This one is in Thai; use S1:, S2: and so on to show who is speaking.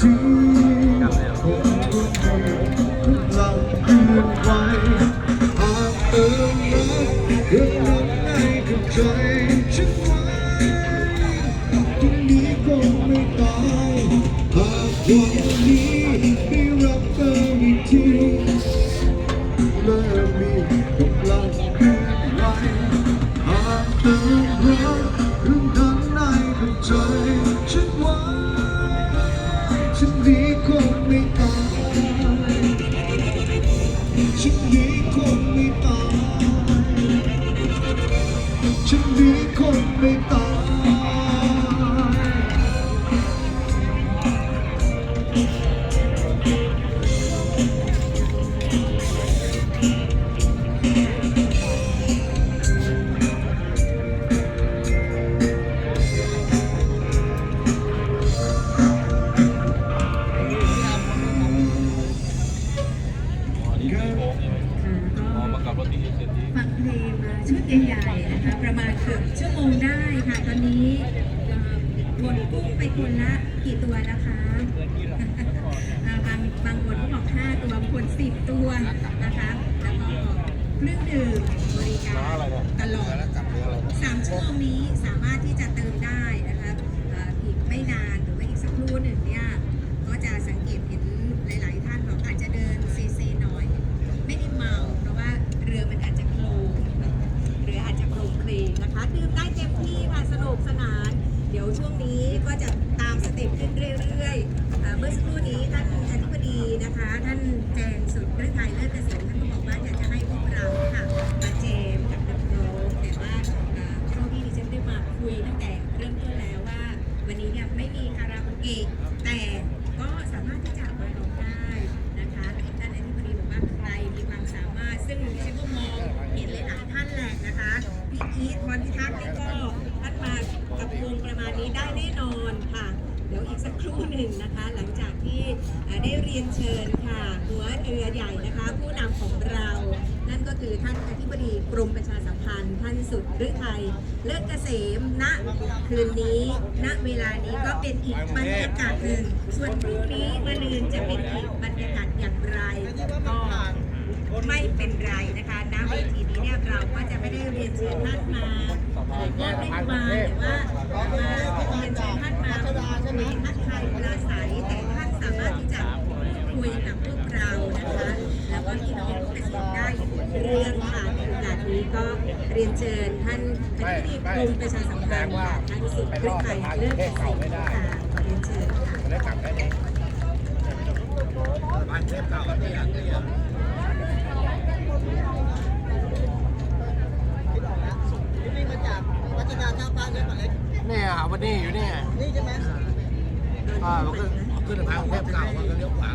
S1: ที่ผมคนเดียวกำลังเคลื่อนไหวหากเติมรักเรื่องนั้นในกับใจฉันไว้ตรงนี้คงไม่ตายหากวันนี้ได้รับเธออีกทีเมื่อมีกำลังเคลื่อนไหวหากเติมรัก
S2: ชุดใหญ่ๆนะคะประมาณเกือบชั่วโมงได้ค่ะตอนนี้บนกุ้งไปคนละกี่ตัวนะคะบางบางคนก็บอก5ตัวบางคน10 ตัวนะคะแล้วก็เครื่องดื่มบริการตลอดสามชั่วโมงนี้สามารถที่จะเติ ลงนะคะดื่มได้เต็มที่ค่ะสนุกสนาน เดี๋ยวช่วงนี้ก็จะตามสเต็ปขึ้นเรื่อยๆเอ่อเมื่อสักครู่นี้ท่านอธิบดีนะคะ ท่านแจงสุดเรื่องไทยเลิศเกษตรท่านก็บอกว่าอยากจะให้พวกเราค่ะมาเจมกับนักร้องแต่ว่าเอ่อเท่าที่ดิฉันได้มาคุยตั้งแต่เริ่มต้นแล้วว่า วันนี้เนี่ยไม่มีคาราโอเกะแต่ก็สามารถที่จะมาร้องได้นะคะ ทวันพิทักษ์นี่ก็ท่านมากับวงประมาณนี้ได้แน่นอนค่ะ เดี๋ยวอีกสักครู่หนึ่งนะคะ หลังจากที่ได้เรียนเชิญค่ะ หัวเรือใหญ่นะคะ ผู้นำของเรา นั่นก็คือท่านอธิบดีกรมประชาสัมพันธ์ ท่านสุดฤทัยเลิศเกษมณคืนนี้ ณเวลานี้ก็เป็นอีกบรรยากาศหนึ่งส่วนพรุ่งนี้มะรืนจะเป็นอีกบรรยากาศอย่างไรก็ไม่เป็นไรนะคะณเวทีนี้เนี่ยเราก็จะไม่ได้เรียนเชิญท่านมา เอ่อก็ได้มาแต่ว่ามาเรียนเชิญท่านมาพูดคุยทักทายปราศัยแต่ท่านสามารถที่จะคุยกับพวกเรานะคะ แล้วก็พี่น้องเกษตรได้เรื่องค่ะในโอกาสนี้ก็เรียนเชิญท่านอธิบดีกรมประชาสัมพันธ์ค่ะท่านสุดฤทัยเลิศเกษมค่ะขอเรียนเชิญค่ะ
S3: ได้กลับได้เองบ้านเทพเก่าที่อะที่อะ
S4: นี่มาจากวัฒนาท่าพระเล็กมา เล็ก
S3: เนี่ยวันนี้อยู่เนี่ย
S4: นี่ใช่ไหม
S3: อ่ามันขึ้นขึ้นทางเทพเก่ามันก็เลี้ยวขวา